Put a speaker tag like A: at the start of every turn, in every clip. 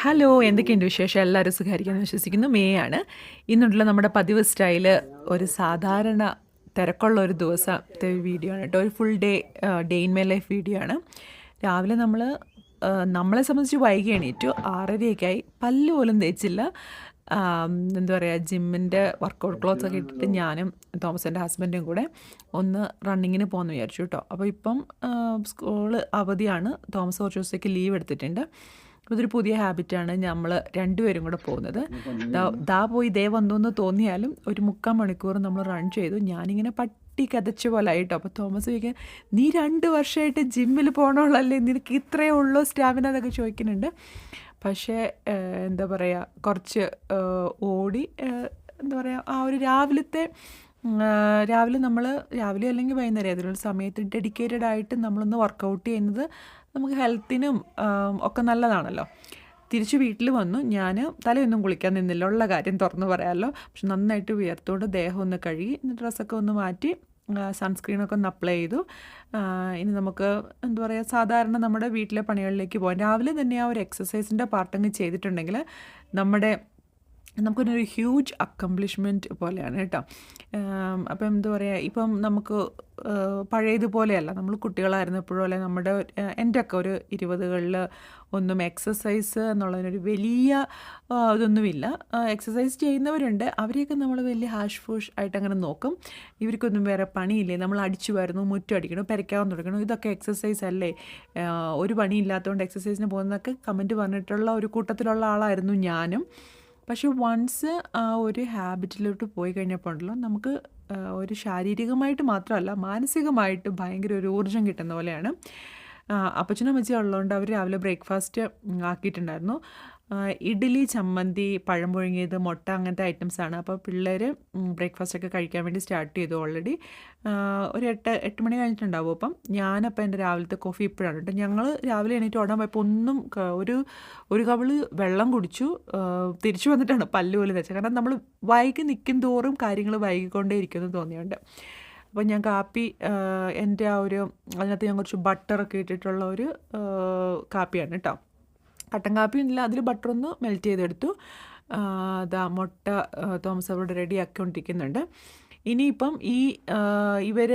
A: Hello എന്തൊക്കെയുണ്ട് വിശേഷം? എല്ലാവരും സുഖമായിരിക്കുമെന്ന് വിശ്വസിക്കുന്നു. മേ ആണ്. ഇന്നുള്ള നമ്മുടെ പതിവ് സ്റ്റൈൽ ഒരു സാധാരണ തിരക്കുള്ള ഒരു ദിവസത്തെ വീഡിയോ ആണ് കേട്ടോ. ഒരു full day day in my life video ആണ്. രാവിലെ നമ്മൾ നമ്മളെ സംബന്ധിച്ച് വൈകി എണീറ്റു. ആറരയൊക്കെയായി. പല്ല് പോലും തേച്ചില്ല. എന്താ പറയുക ജിമ്മിന്റെ വർക്കൗട്ട് ക്ലോത്ത്സ് ഒക്കെ ഇട്ടിട്ട് ഞാനും തോമസിന്റെ ഹസ്ബൻഡും കൂടെ ഒന്ന് റണ്ണിങ്ങിന് പോകുമെന്ന് വിചാരിച്ചു കേട്ടോ. അപ്പോൾ ഇപ്പം സ്കൂൾ അവധിയാണ്. തോമസ് കുറച്ച് ദിവസത്തേക്ക് ലീവ് എടുത്തിട്ടുണ്ട്. ഇതൊരു പുതിയ ഹാബിറ്റാണ് നമ്മൾ രണ്ടുപേരും കൂടെ പോകുന്നത്. ദാ- പോയി ദേ വന്നു എന്ന് തോന്നിയാലും ഒരു മുക്കാൽ മണിക്കൂർ നമ്മൾ റൺ ചെയ്തു. ഞാനിങ്ങനെ പട്ടി കതച്ച പോലെ ആയിട്ടോ. അപ്പോൾ തോമസ് ചോദിക്കാൻ നീ രണ്ട് വർഷമായിട്ട് ജിമ്മിൽ പോകണമുള്ളല്ലേ നിനക്ക് ഇത്രയേ ഉള്ളൂ സ്റ്റാമിന എന്നൊക്കെ ചോദിക്കുന്നുണ്ട്. പക്ഷേ എന്താ പറയുക കുറച്ച് ഓടി എന്താ പറയുക ആ ഒരു രാവിലത്തെ രാവിലെ നമ്മൾ രാവിലെ അല്ലെങ്കിൽ വൈകുന്നേരം ഏതൊരു സമയത്ത് ഡെഡിക്കേറ്റഡ് ആയിട്ട് നമ്മളൊന്ന് വർക്കൗട്ട് ചെയ്യുന്നത് നമുക്ക് ഹെൽത്തിനും ഒക്കെ നല്ലതാണല്ലോ. തിരിച്ച് വീട്ടിൽ വന്നു. ഞാൻ തലയൊന്നും കുളിക്കാൻ നിന്നില്ല. ഉള്ള കാര്യം തുറന്നു പറയാമല്ലോ പക്ഷെ നന്നായിട്ട് വിയർത്തോണ്ട് ദേഹം ഒന്ന് കഴുകി ഡ്രസ്സൊക്കെ ഒന്ന് മാറ്റി സൺസ്ക്രീനൊക്കെ ഒന്ന് അപ്ലൈ ചെയ്തു. ഇനി നമുക്ക് എന്താ പറയുക സാധാരണ നമ്മുടെ വീട്ടിലെ പണികളിലേക്ക് പോകാം. രാവിലെ തന്നെ ആ ഒരു എക്സസൈസിന്റെ പാർട്ടങ്ങ് ചെയ്തിട്ടുണ്ടെങ്കിൽ നമ്മുടെ നമുക്കൊരു ഹ്യൂജ് അക്കംപ്ലിഷ്മെന്റ് പോലെയാണ് കേട്ടോ. അപ്പം എന്താ പറയുക ഇപ്പം നമുക്ക് പഴയതുപോലെയല്ല. നമ്മൾ കുട്ടികളായിരുന്നപ്പോഴും അല്ലെ നമ്മുടെ ആ, എന്റെ ഒക്കെ ഒരു ഇരുപതുകളിൽ ഒന്നും എക്സസൈസ് എന്നുള്ളതിനൊരു വലിയ ഇതൊന്നുമില്ല. എക്സസൈസ് ചെയ്യുന്നവരുണ്ട്. അവരെയൊക്കെ നമ്മൾ വലിയ ഹാഷ് ഫുഷ് ആയിട്ട് അങ്ങനെ നോക്കും. ഇവർക്കൊന്നും വേറെ പണിയില്ലേ? നമ്മൾ അടിച്ചു വരുന്നു മുറ്റം അടിക്കണം പെരയ്ക്കാവാൻ തുടങ്ങണം ഇതൊക്കെ എക്സസൈസ് അല്ലേ? ഒരു പണിയില്ലാത്തതുകൊണ്ട് എക്സസൈസിന് പോകുന്നതൊക്കെ കമന്റ് പറഞ്ഞിട്ടുള്ള ഒരു കൂട്ടത്തിലുള്ള ആളായിരുന്നു ഞാനും. പക്ഷെ വൺസ് ആ ഒരു ഹാബിറ്റിലോട്ട് പോയി കഴിഞ്ഞപ്പോൾ ഉണ്ടല്ലോ നമുക്ക് ഒരു ശാരീരികമായിട്ട് മാത്രമല്ല മാനസികമായിട്ട് ഭയങ്കര ഒരു ഊർജം കിട്ടുന്ന പോലെയാണ്. അപ്പച്ചനും അമ്മച്ചിയും ഉള്ളതുകൊണ്ട് അവർ രാവിലെ ബ്രേക്ക്ഫാസ്റ്റ് ആക്കിയിട്ടുണ്ടായിരുന്നു. ഇഡ്ഡലി ചമ്മന്തി പഴം പുഴുങ്ങിയത് മുട്ട അങ്ങനത്തെ ഐറ്റംസ് ആണ്. അപ്പോൾ പിള്ളേർ ബ്രേക്ക്ഫാസ്റ്റ് ഒക്കെ കഴിക്കാൻ വേണ്ടി സ്റ്റാർട്ട് ചെയ്തു ഓൾറെഡി ഒരു എട്ട് എട്ട് മണി കഴിഞ്ഞിട്ടുണ്ടാവും അപ്പം. ഞാനപ്പോൾ എന്റെ രാവിലത്തെ കോഫി ഇപ്പോഴാണ് കേട്ടോ. ഞങ്ങൾ രാവിലെ എണീറ്റ് ഓടാൻ പോയപ്പോൾ ഒന്നും ഒരു ഒരു കവൾ വെള്ളം കുടിച്ചു. തിരിച്ചു വന്നിട്ടാണ് പല്ല് പോലെ വെച്ചത് കാരണം നമ്മൾ വൈകി നിൽക്കും തോറും കാര്യങ്ങൾ വൈകിക്കൊണ്ടേ ഇരിക്കുമെന്ന് തോന്നിയുണ്ട്. അപ്പോൾ ഞാൻ കാപ്പി എന്റെ ആ ഒരു അതിനകത്ത് ഞാൻ കുറച്ച് ബട്ടറൊക്കെ ഇട്ടിട്ടുള്ള ഒരു കാപ്പിയാണ് കേട്ടോ. കട്ടൻ കാപ്പി ഇല്ല അതിൽ ബട്ടർ ഒന്ന് മെൽറ്റ് ചെയ്തെടുത്തു അതാ മുട്ട തോമസ് അവിടെ റെഡി ആക്കിക്കൊണ്ടിരിക്കുന്നുണ്ട് ഇനിയിപ്പം ഈ ഇവർ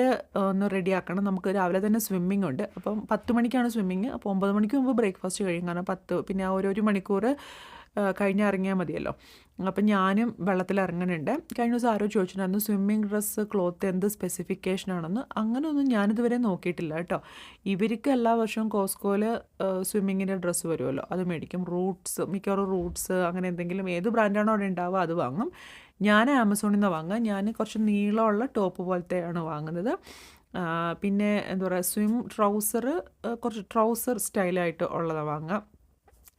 A: ഒന്ന് റെഡി ആക്കണം നമുക്ക് രാവിലെ തന്നെ സ്വിമ്മിംഗ് ഉണ്ട്. അപ്പം പത്ത് മണിക്കാണ് സ്വിമ്മിങ് അപ്പോൾ ഒമ്പത് മണിക്ക് മുമ്പ് ബ്രേക്ക്ഫാസ്റ്റ് കഴിയും. കാരണം പത്ത് പിന്നെ ഒരു ഒരു മണിക്കൂർ കഴിഞ്ഞ് ഇറങ്ങിയാൽ മതിയല്ലോ. അപ്പം ഞാനും വെള്ളത്തിൽ ഇറങ്ങുന്നുണ്ട് കഴിഞ്ഞ ദിവസം ആരോ ചോദിച്ചിട്ടുണ്ടായിരുന്നു സ്വിമ്മിങ് ഡ്രസ്സ് ക്ലോത്ത് എന്ത് സ്പെസിഫിക്കേഷൻ ആണെന്ന്? അങ്ങനെയൊന്നും ഞാനിതുവരെ നോക്കിയിട്ടില്ല കേട്ടോ. ഇവർക്ക് എല്ലാ വർഷവും കോസ്കോയിൽ സ്വിമ്മിങ്ങിന്റെ ഡ്രസ്സ് വരുമല്ലോ. അത് മേടിക്കും. റൂട്ട്സ് മിക്കവാറും റൂട്ട്സ് അങ്ങനെ എന്തെങ്കിലും ഏത് ബ്രാൻഡാണോ അവിടെ ഉണ്ടാവുക അത് വാങ്ങും. ഞാൻ ആമസോണിൽ നിന്ന് വാങ്ങുക. ഞാൻ കുറച്ച് നീളമുള്ള ടോപ്പ് പോലത്തെയാണ് വാങ്ങുന്നത്. പിന്നെ എന്താ പറയുക സ്വിം ട്രൗസർ കുറച്ച് ട്രൗസർ സ്റ്റൈലായിട്ട് ഉള്ളതാണ് വാങ്ങുക.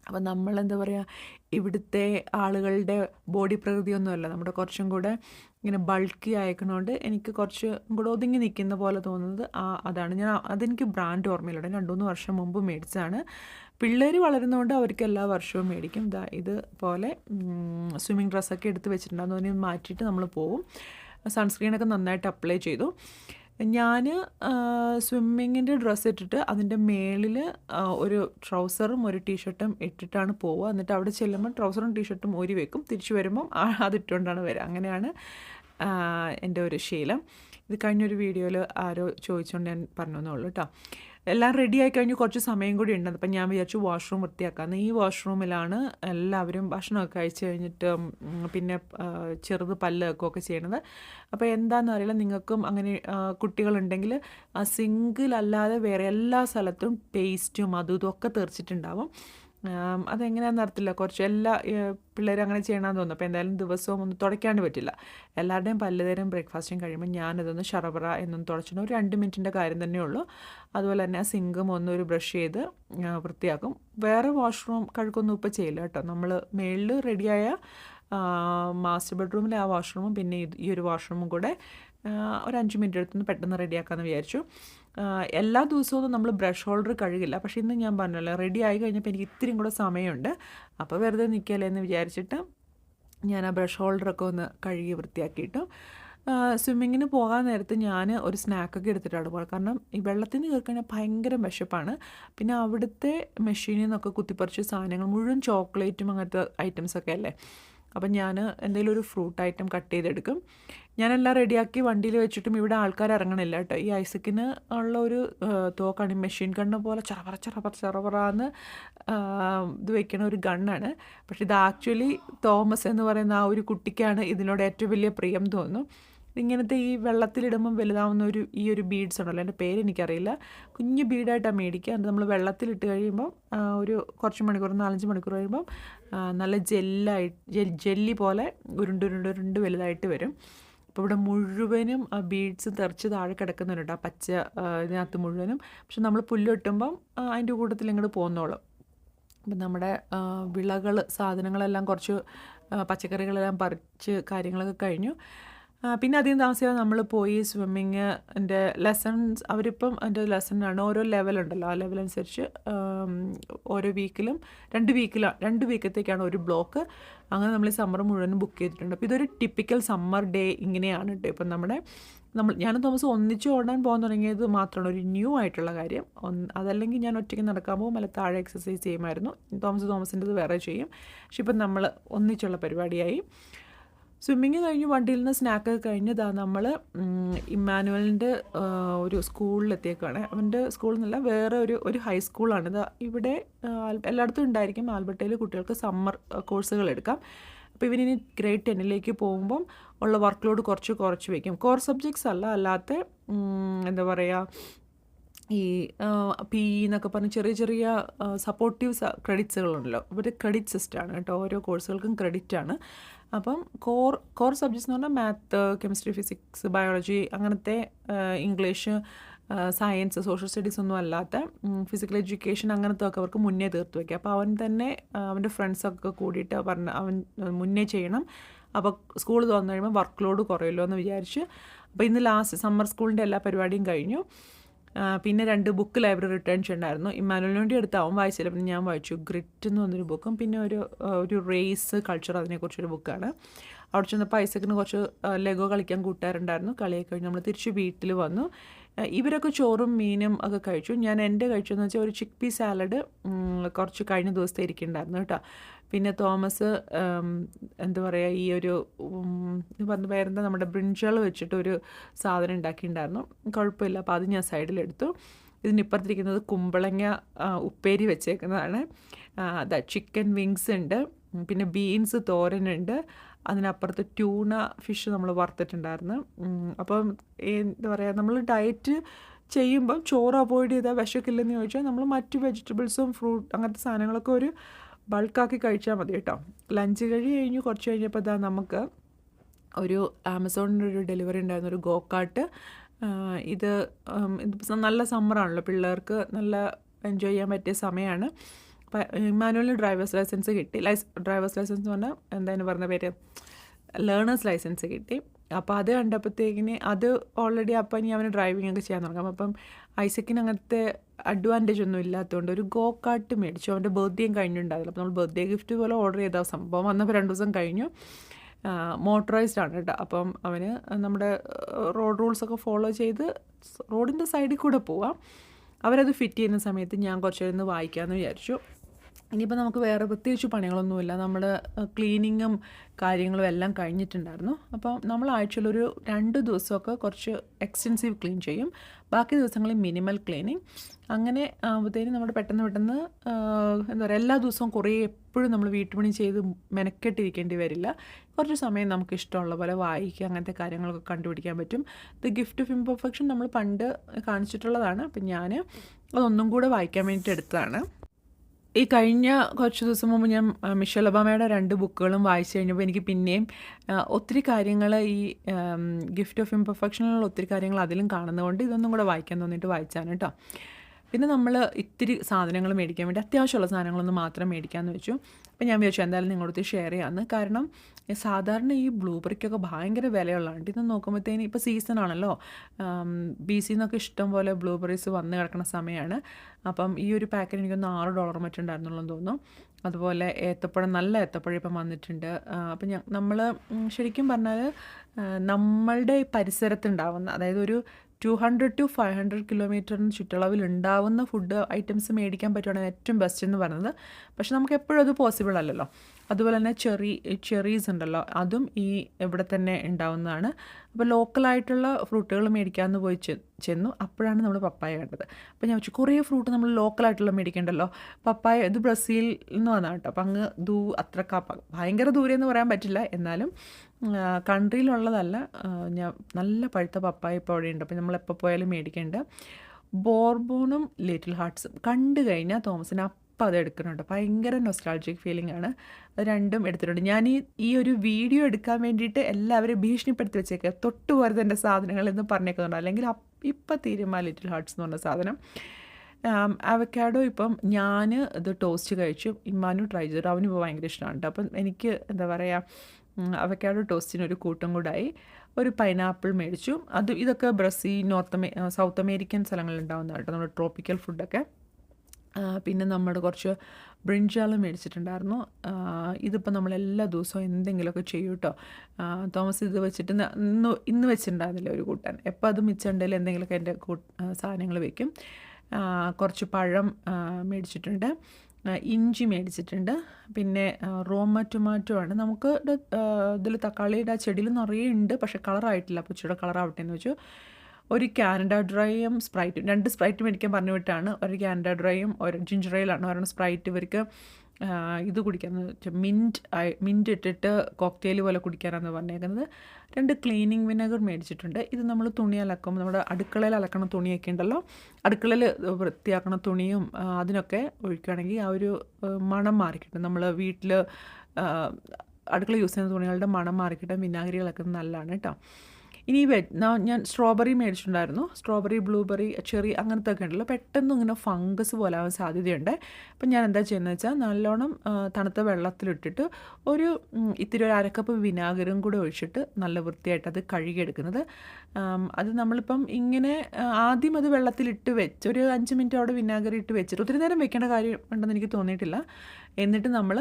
A: അപ്പം നമ്മൾ എന്താ പറയുക ഇവിടുത്തെ ആളുകളുടെ ബോഡി പ്രകൃതിയൊന്നുമല്ല. നമ്മുടെ കുറച്ചും കൂടെ ഇങ്ങനെ ബൾക്കി അയക്കണോണ്ട് എനിക്ക് കുറച്ച് കൂടെ ഒതുങ്ങി നിൽക്കുന്ന പോലെ തോന്നുന്നത് ആ അതാണ്. ഞാൻ അതെനിക്ക് ബ്രാൻഡ് ഓർമ്മയിലുണ്ട്. രണ്ട് മൂന്ന് വർഷം മുമ്പ് മേടിച്ചതാണ്. പിള്ളേർ വളരുന്നതുകൊണ്ട് അവർക്ക് എല്ലാ വർഷവും മേടിക്കും. ഇതാ ഇതുപോലെ സ്വിമ്മിങ് ഡ്രസ്സൊക്കെ എടുത്ത് വെച്ചിട്ടുണ്ടാകും അതിനെ മാറ്റിയിട്ട് നമ്മൾ പോവും. സൺസ്ക്രീനൊക്കെ നന്നായിട്ട് അപ്ലൈ ചെയ്തു. ഞാൻ സ്വിമ്മിങ്ങിന്റെ ഡ്രസ്സ് ഇട്ടിട്ട് അതിന്റെ മേളിൽ ഒരു ട്രൗസറും ഒരു ടീഷർട്ടും ഇട്ടിട്ടാണ് പോവുക. എന്നിട്ട് അവിടെ ചെല്ലുമ്പോൾ ട്രൗസറും ടീഷർട്ടും ഊരി വെക്കും. തിരിച്ചു വരുമ്പം അതിട്ടുകൊണ്ടാണ് വരിക അങ്ങനെയാണ് എന്റെ ഒരു ശീലം. ഇത് കഴിഞ്ഞൊരു വീഡിയോയിൽ ആരോ ചോദിച്ചുകൊണ്ട് ഞാൻ പറഞ്ഞതെന്നുള്ളൂ കേട്ടോ എല്ലാം റെഡി ആയി കഴിഞ്ഞ് കുറച്ച് സമയം കൂടി ഉണ്ട്. അപ്പം ഞാൻ വിചാരിച്ചു വാഷ്റൂം വൃത്തിയാക്കാമെന്ന് ഈ വാഷ്റൂമിലാണ് എല്ലാവരും ഭക്ഷണമൊക്കെ കഴിച്ച് കഴിഞ്ഞിട്ട് പിന്നെ ചെറുത് പല്ല് ഒക്കെ ചെയ്യണത്. അപ്പോൾ എന്താണെന്ന് അറിയില്ല. നിങ്ങൾക്കും അങ്ങനെ കുട്ടികളുണ്ടെങ്കിൽ ആ സിങ്കിലല്ലാതെ വേറെ എല്ലാ സ്ഥലത്തും പേസ്റ്റും അതും ഇതും ഒക്കെ തെറിച്ചിട്ടുണ്ടാവും. അതെങ്ങനെയാണെന്ന് നടത്തില്ല കുറച്ച് എല്ലാ പിള്ളേർ അങ്ങനെ ചെയ്യണമെന്ന് തോന്നുന്നു. അപ്പോൾ എന്തായാലും ദിവസവും ഒന്നും തുടയ്ക്കാണ്ട് പറ്റില്ല. എല്ലാവരുടെയും പല്ലുതരം ബ്രേക്ക്ഫാസ്റ്റും കഴിയുമ്പോൾ ഞാനതൊന്ന് ഷറബറ എന്നൊന്ന് തുടച്ചിട്ട് ഒരു രണ്ട് മിനിറ്റിന്റെ കാര്യം തന്നെ ഉള്ളൂ. അതുപോലെ തന്നെ ആ സിങ്കും ഒന്ന് ഒരു ബ്രഷ് ചെയ്ത് വൃത്തിയാക്കും. വേറെ വാഷ്റൂം കഴുക്കൊന്നും ഇപ്പോൾ ചെയ്യില്ല കേട്ടോ. നമ്മൾ മേളിൽ റെഡിയായ മാസ്റ്റർ ബെഡ്റൂമിലെ ആ വാഷ്റൂമും പിന്നെ ഈ ഒരു വാഷ്റൂമും കൂടെ ഒരു അഞ്ച് മിനിറ്റ് എടുത്തൊന്ന് പെട്ടെന്ന് റെഡിയാക്കാമെന്ന് വിചാരിച്ചു. എല്ലാ ദിവസവും നമ്മൾ ബ്രഷ് ഹോൾഡർ കഴുകില്ല. പക്ഷേ ഇന്ന് ഞാൻ പറഞ്ഞല്ലോ റെഡി ആയി കഴിഞ്ഞപ്പോൾ എനിക്ക് ഇത്തിരിയും കൂടെ സമയമുണ്ട്. അപ്പോൾ വെറുതെ നിൽക്കല്ലേ എന്ന് വിചാരിച്ചിട്ട് ഞാൻ ആ ബ്രഷ് ഹോൾഡറൊക്കെ ഒന്ന് കഴുകി വൃത്തിയാക്കിയിട്ടു. സ്വിമ്മിങ്ങിന് പോകാൻ നേരത്ത് ഞാൻ ഒരു സ്നാക്കൊക്കെ എടുത്തിട്ടാണ് പോകുക കാരണം ഈ വെള്ളത്തിൽ നിന്ന് കയറി കഴിഞ്ഞാൽ ഭയങ്കര വിശപ്പാണ്. പിന്നെ അവിടുത്തെ മെഷീനിൽ നിന്നൊക്കെ കുത്തിപ്പറിച്ച സാധനങ്ങൾ മുഴുവൻ ചോക്ലേറ്റും അങ്ങനത്തെ ഐറ്റംസൊക്കെ അല്ലേ? അപ്പം ഞാൻ എന്തെങ്കിലും ഒരു ഫ്രൂട്ട് ഐറ്റം കട്ട് ചെയ്തെടുക്കും. ഞാനെല്ലാം റെഡിയാക്കി വണ്ടിയിൽ വെച്ചിട്ടും ഇവിടെ ആൾക്കാർ ഇറങ്ങണില്ല കേട്ടോ. ഈ ഐസക്കിന് ഉള്ള ഒരു തോക്കാണ് മെഷീൻ ഗണ്ണ് പോലെ ചറപറ ചറപറ ചറപറാന്ന് ഇത് വയ്ക്കണ ഒരു ഗണ്ണാണ്. പക്ഷെ ഇത് ആക്ച്വലി തോമസ് എന്ന് പറയുന്ന ആ ഒരു കുട്ടിക്കാണ് ഇതിനോട് ഏറ്റവും വലിയ പ്രിയം തോന്നുന്നു. ഇങ്ങനത്തെ ഈ വെള്ളത്തിലിടുമ്പം വലുതാവുന്ന ഒരു ഈ ഒരു ബീഡ്സ് ഉണ്ടല്ലോ എന്റെ പേര് എനിക്കറിയില്ല. കുഞ്ഞ് ബീഡായിട്ടാണ് മേടിക്കുക. അത് നമ്മൾ വെള്ളത്തിലിട്ട് കഴിയുമ്പം ഒരു കുറച്ച് മണിക്കൂർ നാലഞ്ച് മണിക്കൂർ കഴിയുമ്പം നല്ല ജെല്ലായി ജെല്ലി പോലെ ഉരുണ്ട് ഉരുണ്ട് ഉരുണ്ട് വലുതായിട്ട് വരും. അപ്പോൾ ഇവിടെ മുഴുവനും ആ ബീഡ്സ് തെറിച്ച് താഴെ കിടക്കുന്നുണ്ട് ആ പച്ച ഇതിനകത്ത് മുഴുവനും. പക്ഷെ നമ്മൾ പുല്ലൊട്ടുമ്പം അതിന്റെ കൂട്ടത്തിൽ ഇങ്ങോട്ട് പോകുന്നോളും അപ്പം നമ്മുടെ വിളകൾ സാധനങ്ങളെല്ലാം കുറച്ച് പച്ചക്കറികളെല്ലാം പറിച്ച് കാര്യങ്ങളൊക്കെ കഴിഞ്ഞു. പിന്നെ അധികം താമസിയാതെ നമ്മൾ പോയി സ്വിമ്മിങ്ങിന്റെ ലെസൺസ് അവരിപ്പം എന്റെ ലെസണാണ് ഓരോ ലെവലുണ്ടല്ലോ ആ ലെവൽ അനുസരിച്ച് ഓരോ വീക്കിലും രണ്ട് വീക്കിലാണ് രണ്ട് വീക്കത്തേക്കാണ് ഒരു ബ്ലോക്ക് അങ്ങനെ നമ്മൾ ഈ സമ്മർ മുഴുവനും ബുക്ക് ചെയ്തിട്ടുണ്ട്. അപ്പോൾ ഇതൊരു ടിപ്പിക്കൽ സമ്മർ ഡേ ഇങ്ങനെയാണ് കേട്ടോ ഇപ്പം നമ്മുടെ നമ്മൾ ഞാനും തോമസ് ഒന്നിച്ച് ഓടാൻ പോകാൻ തുടങ്ങിയത് മാത്രമാണ്. ഒരു ന്യൂ ആയിട്ടുള്ള കാര്യം. അതല്ലെങ്കിൽ ഞാൻ ഒറ്റയ്ക്ക് നടക്കാൻ പോകും. അല്ല താഴെ എക്സസൈസ് ചെയ്യുമായിരുന്നു. തോമസ് തോമസിന്റെത് വേറെ ചെയ്യും. പക്ഷെ ഇപ്പം നമ്മൾ ഒന്നിച്ചുള്ള പരിപാടിയായി. സ്വിമ്മിങ് കഴിഞ്ഞ് വണ്ടിയിൽ നിന്ന് സ്നാക്ക് കഴിഞ്ഞ് ഇതാ നമ്മൾ ഇമ്മാനുവലിന്റെ ഒരു സ്കൂളിലെത്തിയേക്കാണ്. അവന്റെ സ്കൂളിൽ നിന്നല്ല വേറെ ഒരു ഒരു ഹൈസ്കൂളാണ് ഇത് ഇവിടെ എല്ലായിടത്തും ഉണ്ടായിരിക്കും ആൽബർട്ടയിൽ കുട്ടികൾക്ക് സമ്മർ കോഴ്സുകൾ എടുക്കാം. അപ്പോൾ ഇവനിനി ഗ്രേഡ് ടെന്നിലേക്ക് പോകുമ്പം ഉള്ള വർക്ക് ലോഡ് കുറച്ച് കുറച്ച് വയ്ക്കും കോർ സബ്ജക്ട്സ് അല്ല അല്ലാത്ത എന്താ പറയുക ഈ പി എന്നൊക്കെ പറഞ്ഞ് ചെറിയ ചെറിയ സപ്പോർട്ടീവ് ക്രെഡിറ്റ്സുകളുണ്ടല്ലോ ഇവർ ക്രെഡിറ്റ് സിസ്റ്റമാണ് കേട്ടോ. ഓരോ കോഴ്സുകൾക്കും ക്രെഡിറ്റ് ആണ്. അപ്പം കോർ കോർ സബ്ജക്ട്സ് എന്ന് പറഞ്ഞാൽ മാത്ത് കെമിസ്ട്രി ഫിസിക്സ് ബയോളജി അങ്ങനത്തെ ഇംഗ്ലീഷ് സയൻസ് സോഷ്യൽ സ്റ്റഡീസ് ഒന്നും അല്ലാത്ത ഫിസിക്കൽ എഡ്യൂക്കേഷൻ അങ്ങനത്തെ ഒക്കെ അവർക്ക് മുന്നേ തീർത്ത് വയ്ക്കുക അപ്പോൾ അവൻ തന്നെ അവന്റെ ഫ്രണ്ട്സൊക്കെ കൂടിയിട്ട് പറഞ്ഞ അവൻ മുന്നേ ചെയ്യണം. അപ്പോൾ സ്കൂൾ തുറന്നു കഴിയുമ്പോൾ വർക്ക് ലോഡ് കുറയല്ലോ എന്ന് വിചാരിച്ച്. അപ്പോൾ ഇന്ന് ലാസ്റ്റ് സമ്മർ സ്കൂളിന്റെ എല്ലാ പരിപാടിയും കഴിഞ്ഞു. പിന്നെ രണ്ട് ബുക്ക് ലൈബ്രറി റിട്ടേൺസ് ഉണ്ടായിരുന്നു. ഇമ്മാനുവലിന് വേണ്ടി എടുത്ത് അവൻ വായിച്ചില്ല പിന്നെ ഞാൻ വായിച്ചു. ഗ്രിറ്റ് എന്ന് പറഞ്ഞൊരു ബുക്കും പിന്നെ ഒരു ഒരു റേസ് കൾച്ചർ അതിനെക്കുറിച്ചൊരു ബുക്കാണ് അവിടെ ചെന്നപ്പോൾ ഐസക്കിന് കുറച്ച് ലെഗോ കളിക്കാൻ കൂട്ടുകാരുണ്ടായിരുന്നു. കളിയൊക്കെ കഴിഞ്ഞ് നമ്മൾ തിരിച്ച് വീട്ടിൽ വന്നു. ഇവരൊക്കെ ചോറും മീനും ഒക്കെ കഴിച്ചു. ഞാൻ എന്റെ കഴിച്ചതെന്ന് വെച്ചാൽ ഒരു ചിക്ക് പീ സാലഡ് കുറച്ച് കഴിഞ്ഞ ദിവസത്തെ ഇരിക്കുന്നുണ്ടായിരുന്നു കേട്ടോ. പിന്നെ തോമസ് എന്താ പറയുക ഈ ഒരു പറഞ്ഞ പേരെന്താ നമ്മുടെ ബ്രിഞ്ചൾ വെച്ചിട്ട് ഒരു സാധനം ഉണ്ടാക്കിയിട്ടുണ്ടായിരുന്നു. കുഴപ്പമില്ല. അപ്പോൾ അത് ഞാൻ സൈഡിലെടുത്തു ഇതിനിപ്പുറത്തിരിക്കുന്നത് കുമ്പളങ്ങ ഉപ്പേരി വെച്ചേക്കുന്നതാണ്. അതാ ചിക്കൻ വിങ്സ് ഉണ്ട്. പിന്നെ ബീൻസ് തോരനുണ്ട് അതിനപ്പുറത്ത് ട്യൂണ ഫിഷ് നമ്മൾ വറുത്തിട്ടുണ്ടായിരുന്നു. അപ്പം എന്താ പറയുക നമ്മൾ ഡയറ്റ് ചെയ്യുമ്പം ചോറ് അവോയ്ഡ് ചെയ്താൽ വിശക്കില്ലെന്ന് ചോദിച്ചാൽ നമ്മൾ മറ്റ് വെജിറ്റബിൾസും ഫ്രൂട്ട് അങ്ങനത്തെ സാധനങ്ങളൊക്കെ ഒരു ബൾക്കാക്കി കഴിച്ചാൽ മതി കേട്ടോ. ലഞ്ച് കഴി കഴിഞ്ഞ് കുറച്ച് കഴിഞ്ഞപ്പോൾ ഇതാ നമുക്ക് ഒരു ആമസോണിന്റെ ഒരു ഡെലിവറി ഉണ്ടായിരുന്ന ഒരു ഗോക്കാട്ട് ഇത് നല്ല സമ്മറാണല്ലോ പിള്ളേർക്ക് നല്ല എൻജോയ് ചെയ്യാൻ പറ്റിയ സമയമാണ് ഇമാനുവലിന് ഡ്രൈവേഴ്സ് ലൈസൻസ് കിട്ടി. ലൈസ് ഡ്രൈവേഴ്സ് ലൈസൻസ് എന്ന് പറഞ്ഞാൽ എന്തായാലും പറഞ്ഞ പേര്? ലേണേഴ്സ് ലൈസൻസ് കിട്ടി. അപ്പോൾ അത് കണ്ടപ്പോഴത്തേക്കിന് അത് ഓൾറെഡി അപ്പം ഇനി അവന് ഡ്രൈവിംഗ് ഒക്കെ ചെയ്യാൻ തുടങ്ങാം. അപ്പം ഐസക്കിന് അങ്ങനത്തെ അഡ്വാന്റേജ് ഒന്നും ഇല്ലാത്തതുകൊണ്ട് ഒരു ഗോ കാർട്ട് മേടിച്ചു. അവന്റെ ബർത്ത്ഡേയും കഴിഞ്ഞിട്ടുണ്ടാവില്ല അപ്പോൾ നമ്മൾ ബർത്ത്ഡേ ഗിഫ്റ്റ് പോലെ ഓർഡർ ചെയ്ത സംഭവം വന്നപ്പോൾ രണ്ട് ദിവസം കഴിഞ്ഞു. മോട്ടറൈസ്ഡ് ആണ് കേട്ടോ. അപ്പം അവന് നമ്മുടെ റോഡ് റൂൾസൊക്കെ ഫോളോ ചെയ്ത് റോഡിന്റെ സൈഡിൽ കൂടെ പോവാം. അവരത് ഫിറ്റ് ചെയ്യുന്ന സമയത്ത് ഞാൻ കുറച്ചൊന്ന് വായിക്കാമെന്ന് വിചാരിച്ചു. ഇനിയിപ്പോൾ നമുക്ക് വേറെ പ്രത്യേകിച്ച് പണികളൊന്നുമില്ല. നമ്മൾ ക്ലീനിങ്ങും കാര്യങ്ങളും എല്ലാം കഴിഞ്ഞിട്ടുണ്ടായിരുന്നു. അപ്പോൾ നമ്മൾ ആഴ്ചയിലൊരു രണ്ട് ദിവസമൊക്കെ കുറച്ച് എക്സ്റ്റെൻസീവ് ക്ലീൻ ചെയ്യും. ബാക്കി ദിവസങ്ങളിൽ മിനിമൽ ക്ലീനിങ്. അങ്ങനെ ആകുമ്പോഴത്തേനും നമ്മൾ പെട്ടെന്ന് പെട്ടെന്ന് എന്താ പറയുക എല്ലാ ദിവസവും കുറേ എപ്പോഴും നമ്മൾ വീട്ടുപണി ചെയ്ത് മെനക്കെട്ടിരിക്കേണ്ടി വരില്ല. കുറച്ച് സമയം നമുക്ക് ഇഷ്ടമുള്ള പോലെ വായിക്കുക അങ്ങനത്തെ കാര്യങ്ങളൊക്കെ കണ്ടുപിടിക്കാൻ പറ്റും. ദ ഗിഫ്റ്റ് ഓഫ് ഇംപെർഫെക്ഷൻ നമ്മൾ പണ്ട് കാണിച്ചിട്ടുള്ളതാണ്. അപ്പം ഞാൻ അതൊന്നും കൂടെ വായിക്കാൻ വേണ്ടിയിട്ട് എടുത്തതാണ്. ഈ കഴിഞ്ഞ കുറച്ച് ദിവസം മുമ്പ് ഞാൻ മിഷൽ ഒബാമയുടെ രണ്ട് ബുക്കുകളും വായിച്ചു കഴിഞ്ഞപ്പോൾ എനിക്ക് പിന്നെയും ഒത്തിരി കാര്യങ്ങൾ ഈ ഗിഫ്റ്റ് ഓഫ് ഇംപെർഫെക്ഷനിലുള്ള ഒത്തിരി കാര്യങ്ങൾ അതിലും കാണുന്നതുകൊണ്ട് ഇതൊന്നും കൂടെ വായിക്കാൻ തോന്നിയിട്ട് വായിച്ചാണ് കേട്ടോ. പിന്നെ നമ്മൾ ഇത്തിരി സാധനങ്ങൾ മേടിക്കാൻ വേണ്ടി അത്യാവശ്യമുള്ള സാധനങ്ങളൊന്നും മാത്രം മേടിക്കാമെന്ന് വെച്ചു. അപ്പോൾ ഞാൻ വിചാരിച്ചു എന്തായാലും നിങ്ങളടുത്ത് ഷെയർ ചെയ്യാമെന്ന് കാരണം സാധാരണ ഈ ബ്ലൂബെറിക്കൊക്കെ ഭയങ്കര വിലയുള്ളതാണ്. ഇത് നോക്കുമ്പോഴത്തേന് ഇപ്പോൾ സീസൺ ആണല്ലോ. ബി സിന്നൊക്കെ ഇഷ്ടം പോലെ ബ്ലൂബെറീസ് വന്ന് കിടക്കുന്ന സമയമാണ് അപ്പം ഈ ഒരു പാക്കറ്റ് എനിക്കൊന്ന് ആറ് ഡോളർ മറ്റുണ്ടായിരുന്നുള്ളൂ തോന്നുന്നു. അതുപോലെ ഏത്തപ്പഴം നല്ല ഏത്തപ്പഴം ഇപ്പം വന്നിട്ടുണ്ട്. അപ്പം ഞ നമ്മൾ ശരിക്കും പറഞ്ഞാൽ നമ്മളുടെ പരിസരത്തുണ്ടാവുന്ന അതായത് ഒരു two hundred to five hundred കിലോമീറ്ററിന് ചുറ്റളവിൽ ഉണ്ടാവുന്ന ഫുഡ് ഐറ്റംസ് മേടിക്കാൻ പറ്റുവാണെങ്കിൽ ഏറ്റവും ബെസ്റ്റ് എന്ന് പറയുന്നത്. പക്ഷെ നമുക്ക് എപ്പോഴും അത് പോസിബിൾ അല്ലല്ലോ. അതുപോലെ തന്നെ ചെറി ചെറീസ് ഉണ്ടല്ലോ അതും ഈ ഇവിടെ തന്നെ ഉണ്ടാവുന്നതാണ്. അപ്പോൾ ലോക്കലായിട്ടുള്ള ഫ്രൂട്ടുകൾ മേടിക്കാമെന്ന് പോയി ചെന്നു. അപ്പോഴാണ് നമ്മൾ പപ്പായ കണ്ടത്. അപ്പോൾ ഞാൻ വെച്ചു കുറേ ഫ്രൂട്ട് നമ്മൾ ലോക്കലായിട്ടുള്ള മേടിക്കണ്ടല്ലോ? പപ്പായ ഇത് ബ്രസീലിൽ നിന്ന് വന്നതാണ് കേട്ടോ. അപ്പം അങ്ങ് ദൂ അത്ര ഭയങ്കര ദൂരെ എന്ന് പറയാൻ പറ്റില്ല. എന്നാലും കൺട്രിയിലുള്ളതല്ല ഞാൻ നല്ല പഴുത്ത പപ്പായ ഇപ്പോൾ അവിടെ ഉണ്ട്. അപ്പോൾ നമ്മൾ എപ്പോൾ പോയാലും മേടിക്കേണ്ട. ബോർബോണും ലിറ്റിൽ ഹാർട്ട്സും കണ്ടു കഴിഞ്ഞാൽ തോമസിന് അപ്പം അത് എടുക്കുന്നുണ്ട്. ഭയങ്കര നൊസ്റ്റാൾജിക് ഫീലിംഗ് ആണ്. രണ്ടും എടുത്തിട്ടുണ്ട്. ഞാൻ ഈ ഈ ഒരു വീഡിയോ എടുക്കാൻ വേണ്ടിയിട്ട് എല്ലാവരെയും ഭീഷണിപ്പെടുത്തി വെച്ചേക്കുക തൊട്ട് പോരുത് എന്റെ സാധനങ്ങൾ എന്ന് പറഞ്ഞേക്കുന്നുണ്ട് അല്ലെങ്കിൽ ഇപ്പം തീരുമാ ലിറ്റിൽ ഹാർട്ട്സ് എന്ന് പറഞ്ഞ സാധനം. അവക്കാഡോ ഇപ്പം ഞാൻ ഇത് ടോസ്റ്റ് കഴിച്ചു. ഇമ്മാനും ട്രൈ ചെയ്തു. അവന് ഇപ്പോൾ ഭയങ്കര ഇഷ്ടമാണ് അപ്പം എനിക്ക് എന്താ പറയുക അവക്കാഡോ ടോസ്റ്റിന് ഒരു കൂട്ടം കൂടായി. ഒരു പൈനാപ്പിൾ മേടിച്ചു. അത് ഇതൊക്കെ ബ്രസീൽ നോർത്ത് സൗത്ത് അമേരിക്കൻ സ്ഥലങ്ങളിൽ ഉണ്ടാകുന്നതാണ് കേട്ടോ നമ്മുടെ ട്രോപ്പിക്കൽ ഫുഡൊക്കെ പിന്നെ നമ്മൾ കുറച്ച് ബ്രിഞ്ചാൾ മേടിച്ചിട്ടുണ്ടായിരുന്നു. ഇതിപ്പോൾ നമ്മൾ എല്ലാ ദിവസവും എന്തെങ്കിലുമൊക്കെ ചെയ്യും കേട്ടോ. തോമസ് ഇത് വെച്ചിട്ട് ഇന്ന് ഇന്ന് വെച്ചിട്ടുണ്ടായിരുന്നില്ല ഒരു കൂട്ടാൻ. എപ്പോൾ അത് മിച്ചുണ്ടെങ്കിൽ എന്തെങ്കിലുമൊക്കെ എന്റെ സാധനങ്ങൾ വെക്കും. കുറച്ച് പഴം മേടിച്ചിട്ടുണ്ട്. ഇഞ്ചി മേടിച്ചിട്ടുണ്ട്. പിന്നെ റോമ ടൊമാറ്റോ ആണ്. നമുക്ക് ഇതിൽ തക്കാളിയുടെ ചെടിയിൽ നിറയെ ഉണ്ട് പക്ഷേ കളറായിട്ടില്ല. അപ്പോൾ ഇച്ചിരി കളറാവട്ടെ എന്ന് വെച്ചു. ഒരു കാനഡ ഡ്രൈയും സ്പ്രൈറ്റും രണ്ട് സ്പ്രൈറ്റ് മേടിക്കാൻ പറഞ്ഞു വിട്ടാണ്. ഒരു കാനഡ ഡ്രൈയും ഒരു ജിഞ്ചർ എയിലാണ് ഒരെണ്ണം സ്പ്രൈറ്റ് ഇവർക്ക് ഇത് കുടിക്കാന്ന് വെച്ചാൽ മിന്റ് മിന്റ് ഇട്ടിട്ട് കോക്ടെയിൽ പോലെ കുടിക്കാനാണ് പറഞ്ഞേക്കുന്നത്. രണ്ട് ക്ലീനിങ് വിനെഗർ മേടിച്ചിട്ടുണ്ട്. ഇത് നമ്മൾ തുണി അലക്കും നമ്മുടെ അടുക്കളയിൽ അലക്കണ തുണിയൊക്കെ ഉണ്ടല്ലോ അടുക്കളയിൽ വൃത്തിയാക്കണ തുണിയും അതിനൊക്കെ ഒഴിക്കുകയാണെങ്കിൽ ആ ഒരു മണം മാറിക്കിട്ടും. നമ്മൾ വീട്ടിൽ അടുക്കള യൂസ് ചെയ്യുന്ന തുണികളുടെ മണം മാറിക്കിട്ടും. വിനാഗിരി അലക്കുന്നത് നല്ലതാണ് കേട്ടോ. ഇനി ഞാൻ സ്ട്രോബെറി മേടിച്ചിട്ടുണ്ടായിരുന്നു. സ്ട്രോബെറി ബ്ലൂബെറി ചെറി അങ്ങനത്തെ ഒക്കെ ഉണ്ടല്ലോ. പെട്ടെന്ന് ഇങ്ങനെ ഫംഗസ് പോലെ ആവാൻ സാധ്യതയുണ്ട്. അപ്പം ഞാൻ എന്താ ചെയ്യുന്നത് വെച്ചാൽ നല്ലോണം തണുത്ത വെള്ളത്തിലിട്ടിട്ട് ഒരു ഇത്തിരി ഒരു അരക്കപ്പ് വിനാഗിരും കൂടെ ഒഴിച്ചിട്ട് നല്ല വൃത്തിയായിട്ട് അത് കഴുകിയെടുക്കുന്നത്. അത് നമ്മളിപ്പം ഇങ്ങനെ ആദ്യം അത് വെള്ളത്തിലിട്ട് വെച്ച് ഒരു അഞ്ച് മിനിറ്റ് അവിടെ വിനാഗിരി ഇട്ട് വെച്ചിട്ട് ഒത്തിരി നേരം വെക്കേണ്ട കാര്യം ഉണ്ടെന്ന് എനിക്ക് തോന്നിയിട്ടില്ല. എന്നിട്ട് നമ്മൾ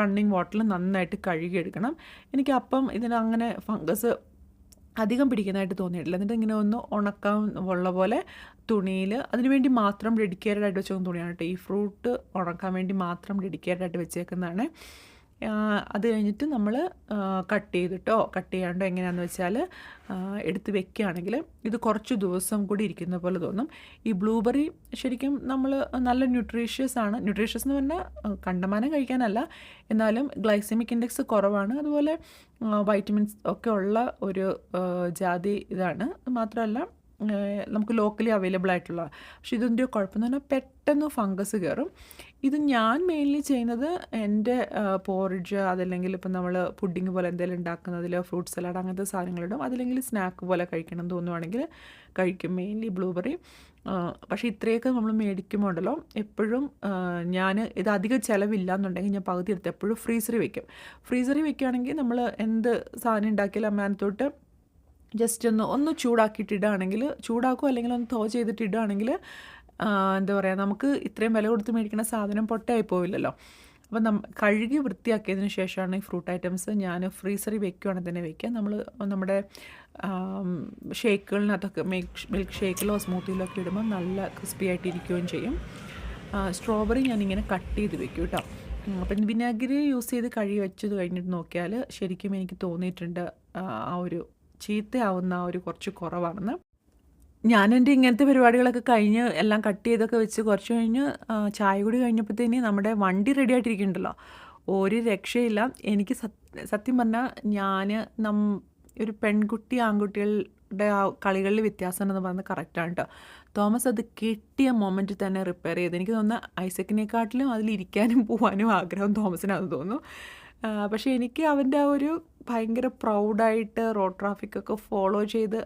A: റണ്ണിങ് വാട്ടറിൽ നന്നായിട്ട് കഴുകിയെടുക്കണം. എനിക്ക് അപ്പം ഇതിന് അങ്ങനെ ഫംഗസ് അധികം പിടിക്കുന്നതായിട്ട് തോന്നിയിട്ടില്ല. എന്നിട്ട് ഇങ്ങനെ ഒന്ന് ഉണക്കാൻ ഉള്ള പോലെ തുണിയിൽ അതിനുവേണ്ടി മാത്രം ഡെഡിക്കേറ്റഡ് ആയിട്ട് വെച്ചേക്കുന്ന തുണിയാണ് കേട്ടോ. ഈ ഫ്രൂട്ട് ഉണക്കാൻ വേണ്ടി മാത്രം ഡെഡിക്കേറ്റഡ് ആയിട്ട് വെച്ചേക്കുന്നതാണ്. അത് കഴിഞ്ഞിട്ട് നമ്മൾ കട്ട് ചെയ്തിട്ടോ കട്ട് ചെയ്യാണ്ടോ എങ്ങനെയാണെന്ന് വെച്ചാൽ എടുത്ത് വെക്കുകയാണെങ്കിൽ ഇത് കുറച്ച് ദിവസം കൂടി ഇരിക്കുന്ന പോലെ തോന്നും. ഈ ബ്ലൂബെറി ശരിക്കും നമ്മൾ നല്ല ന്യൂട്രീഷ്യസ് ആണ്. ന്യൂട്രീഷ്യസ് എന്ന് പറഞ്ഞാൽ കണ്ടമാനം കഴിക്കാനല്ല. എന്നാലും ഗ്ലൈസമിക് ഇൻഡെക്സ് കുറവാണ്. അതുപോലെ വൈറ്റമിൻസ് ഒക്കെ ഉള്ള ഒരു ജാതി ഇതാണ്. മാത്രമല്ല നമുക്ക് ലോക്കലി അവൈലബിൾ ആയിട്ടുള്ള. പക്ഷെ ഇതിന്റെ കുഴപ്പമെന്ന് പറഞ്ഞാൽ പെട്ടെന്ന് ഫംഗസ് കയറും ഇത് ഞാൻ മെയിൻലി ചെയ്യുന്നത് എന്റെ പോറിഡ്ജ് അതല്ലെങ്കിൽ ഇപ്പം നമ്മൾ പുഡിങ് പോലെ എന്തെങ്കിലും ഉണ്ടാക്കുന്നതിൽ ഫ്രൂട്ട് സലാഡ് അങ്ങനത്തെ സാധനങ്ങളിടും അതല്ലെങ്കിൽ സ്നാക്ക് പോലെ കഴിക്കണം എന്ന് തോന്നുവാണെങ്കിൽ കഴിക്കും മെയിൻലി ബ്ലൂബെറി പക്ഷേ ഇത്രയൊക്കെ നമ്മൾ മേടിക്കുമ്പോണ്ടല്ലോ എപ്പോഴും ഞാൻ ഇത് അധികം ചിലവില്ല എന്നുണ്ടെങ്കിൽ ഞാൻ പകുതി എടുത്ത് എപ്പോഴും ഫ്രീസറി വെക്കും. ഫ്രീസറി വെക്കുകയാണെങ്കിൽ നമ്മൾ എന്ത് സാധനം ഉണ്ടാക്കിയാലും അമ്മാനത്തോട്ട് ജസ്റ്റ് ഒന്ന് ഒന്ന് ചൂടാക്കിയിട്ട് ചൂടാക്കുക അല്ലെങ്കിൽ ഒന്ന് തോ ചെയ്തിട്ട് ഇടുകയാണെങ്കിൽ എന്താ പറയുക നമുക്ക് ഇത്രയും വില കൊടുത്ത് മേടിക്കുന്ന സാധനം പൊട്ടയായി പോവില്ലല്ലോ. അപ്പം നം കഴുകി വൃത്തിയാക്കിയതിന് ശേഷമാണ് ഈ ഫ്രൂട്ട് ഐറ്റംസ് ഞാൻ ഫ്രീസറിൽ വെക്കുകയാണെങ്കിൽ തന്നെ വെക്കുക. നമ്മൾ നമ്മുടെ ഷേക്കുകളിനകത്തൊക്കെ മിൽക്ക് മിൽക്ക് ഷേക്കിലോ സ്മൂത്തിയിലോ ഒക്കെ ഇടുമ്പോൾ നല്ല ക്രിസ്പി ആയിട്ട് ഇരിക്കുകയും ചെയ്യും സ്ട്രോബെറി ഞാനിങ്ങനെ കട്ട് ചെയ്ത് വെക്കും കേട്ടോ. അപ്പം വിനാഗിരി യൂസ് ചെയ്ത് കഴുകി വെച്ചത് കഴിഞ്ഞിട്ട് നോക്കിയാൽ ശരിക്കും എനിക്ക് തോന്നിയിട്ടുണ്ട് ആ ഒരു ചീത്തയാവുന്ന ഒരു കുറച്ച് കുറവാണെന്ന്. ഞാൻ എന്റെ ഇങ്ങനത്തെ പരിപാടികളൊക്കെ കഴിഞ്ഞ് എല്ലാം കട്ട് ചെയ്തൊക്കെ വെച്ച് കുറച്ച് കഴിഞ്ഞ് ചായ കൂടി കഴിഞ്ഞപ്പോഴത്തേന് നമ്മുടെ വണ്ടി റെഡി ആയിട്ടിരിക്കുന്നുണ്ടല്ലോ. ഒരു രക്ഷയില്ല. എനിക്ക് സത്യം പറഞ്ഞാൽ ഞാൻ നം ഒരു പെൺകുട്ടി ആൺകുട്ടികളുടെ ആ കളികളിൽ വ്യത്യാസം എന്ന് പറയുന്നത് കറക്റ്റാണ് കേട്ടോ തോമസ് അത് കിട്ടിയ മൊമെന്റിൽ തന്നെ റിപ്പയർ ചെയ്ത്. എനിക്ക് തോന്നുന്നു ഐസക്കിനെക്കാട്ടിലും അതിലിരിക്കാനും പോകാനും ആഗ്രഹം തോമസിനാണെന്ന് തോന്നുന്നു. പക്ഷേ എനിക്ക് അവന്റെ ആ ഒരു ഭയങ്കര പ്രൗഡായിട്ട് റോഡ് ട്രാഫിക്കൊക്കെ ഫോളോ ചെയ്ത്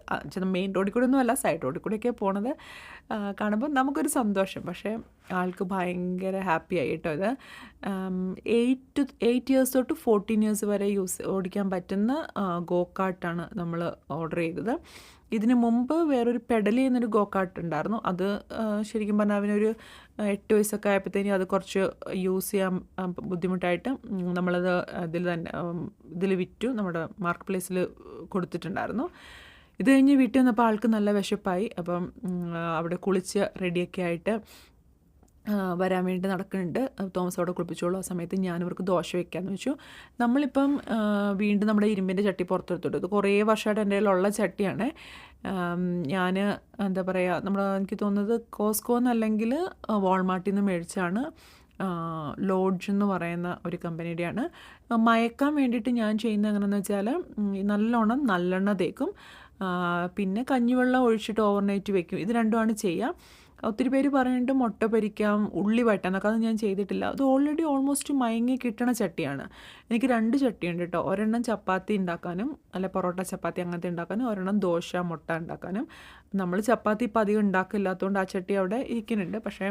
A: മെയിൻ റോഡിൽ കൂടെ ഒന്നും അല്ല സൈഡ് റോഡിൽ കൂടെയൊക്കെ പോണത് കാണുമ്പോൾ നമുക്കൊരു സന്തോഷം. പക്ഷേ ആൾക്ക് ഭയങ്കര ഹാപ്പി ആയി കേട്ടോ ഇത് എയ്റ്റ് ടു എയ്റ്റ് ഇയേഴ്സ് തൊട്ട് ഫോർട്ടീൻ ഇയേഴ്സ് വരെ യൂസ് ഓടിക്കാൻ പറ്റുന്ന ഗോ കാർട്ടാണ് നമ്മൾ ഓർഡർ ചെയ്തത്. ഇതിന് മുമ്പ് വേറൊരു പെഡലി എന്നൊരു ഗോക്കാട്ട് ഉണ്ടായിരുന്നു. അത് ശരിക്കും പറഞ്ഞാൽ അവനൊരു എട്ട് വയസ്സൊക്കെ ആയപ്പോഴത്തേനും അത് കുറച്ച് യൂസ് ചെയ്യാൻ ബുദ്ധിമുട്ടായിട്ട് നമ്മളത് ഇതിൽ തന്നെ ഇതിൽ വിറ്റു നമ്മുടെ മാർക്ക് പ്ലേസിൽ കൊടുത്തിട്ടുണ്ടായിരുന്നു. ഇത് കഴിഞ്ഞ് വീട്ടിൽ വന്നപ്പോൾ ആൾക്ക് നല്ല വിശപ്പായി. അപ്പം അവിടെ കുളിച്ച് റെഡിയൊക്കെ ആയിട്ട് വരാൻ വേണ്ടി നടക്കുന്നുണ്ട്. തോമസ് അവിടെ കുളിപ്പിച്ചോളൂ. ആ സമയത്ത് ഞാൻ ഇവർക്ക് ദോശ വെക്കാമെന്ന് വെച്ചു. നമ്മളിപ്പം വീണ്ടും നമ്മുടെ ഇരുമ്പിന്റെ ചട്ടി പുറത്തെടുത്തിട്ടു ഇത് കുറേ വർഷമായിട്ട് എന്റെ കയ്യിലുള്ള ചട്ടിയാണ്. ഞാൻ എന്താ പറയുക നമ്മൾ എനിക്ക് തോന്നുന്നത് കോസ്കോ എന്നല്ലെങ്കിൽ വാൾമാർട്ടിൽ നിന്ന് മേടിച്ചാണ് ലോഡ്ജ് എന്ന് പറയുന്ന ഒരു കമ്പനിയുടെയാണ്. മയക്കാൻ വേണ്ടിയിട്ട് ഞാൻ ചെയ്യുന്നത് എങ്ങനെയെന്ന് വെച്ചാൽ നല്ലോണം നല്ലെണ്ണ തേക്കും. പിന്നെ കഞ്ഞിവെള്ളം ഒഴിച്ചിട്ട് ഓവർനൈറ്റ് വെക്കും. ഇത് രണ്ടുമാണ് ചെയ്യുക ഒത്തിരി പേര് പറയുന്നുണ്ട് മുട്ട പൊരിക്കാം ഉള്ളി വട്ടാന്നൊക്കെ അത് ഞാൻ ചെയ്തിട്ടില്ല. അത് ഓൾറെഡി ഓൾമോസ്റ്റ് മയങ്ങി കിട്ടണ ചട്ടിയാണ്. എനിക്ക് രണ്ട് ചട്ടിയുണ്ട് കേട്ടോ. ഒരെണ്ണം ചപ്പാത്തി ഉണ്ടാക്കാനും അല്ല പൊറോട്ട ചപ്പാത്തി അങ്ങനത്തെ ഉണ്ടാക്കാനും ഒരെണ്ണം ദോശ മുട്ട ഉണ്ടാക്കാനും. നമ്മൾ ചപ്പാത്തി ഇപ്പം അധികം ഉണ്ടാക്കില്ലാത്തതുകൊണ്ട് ആ ചട്ടി അവിടെ ഇരിക്കുന്നുണ്ട്. പക്ഷേ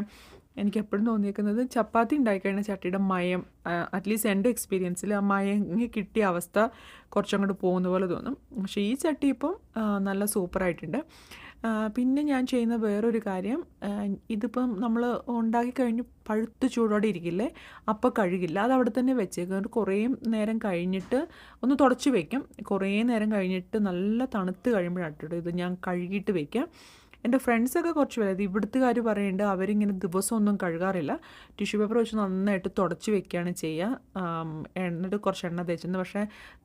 A: എനിക്ക് എപ്പോഴും തോന്നിയിരിക്കുന്നത് ചപ്പാത്തി ഉണ്ടായിക്കഴിഞ്ഞാൽ ചട്ടിയുടെ മയം അറ്റ്ലീസ്റ്റ് എന്റെ എക്സ്പീരിയൻസിൽ ആ മയങ്ങി കിട്ടിയ അവസ്ഥ കുറച്ചങ്ങോട്ട് പോകുന്ന പോലെ തോന്നും. പക്ഷേ ഈ ചട്ടി ഇപ്പം നല്ല സൂപ്പറായിട്ടുണ്ട് പിന്നെ ഞാൻ ചെയ്യുന്ന വേറൊരു കാര്യം ഇതിപ്പം നമ്മൾ ഉണ്ടാക്കി കഴിഞ്ഞ് പഴുത്ത് ചൂടോടെ ഇരിക്കില്ലേ അപ്പോൾ കഴുകില്ല. അത് അവിടെ തന്നെ വെച്ചേക്കും. കുറേ നേരം കഴിഞ്ഞിട്ട് ഒന്ന് തുടച്ച് വെക്കും. കുറേ നേരം കഴിഞ്ഞിട്ട് നല്ല തണുത്ത് കഴിയുമ്പോഴാണ് കേട്ടോ ഇത് ഞാൻ കഴുകിയിട്ട് വെക്കാം എന്റെ ഫ്രണ്ട്സൊക്കെ കുറച്ച് പേര് ഇവിടുത്തുകാർ പറയുന്നുണ്ട് അവരിങ്ങനെ ദിവസമൊന്നും കഴുകാറില്ല. ടിഷ്യൂ പേപ്പർ വെച്ച് നന്നായിട്ട് തുടച്ച് വെക്കുകയാണ് ചെയ്യുക. എന്നിട്ട് കുറച്ച് എണ്ണ തേച്ചെന്ന് പക്ഷേ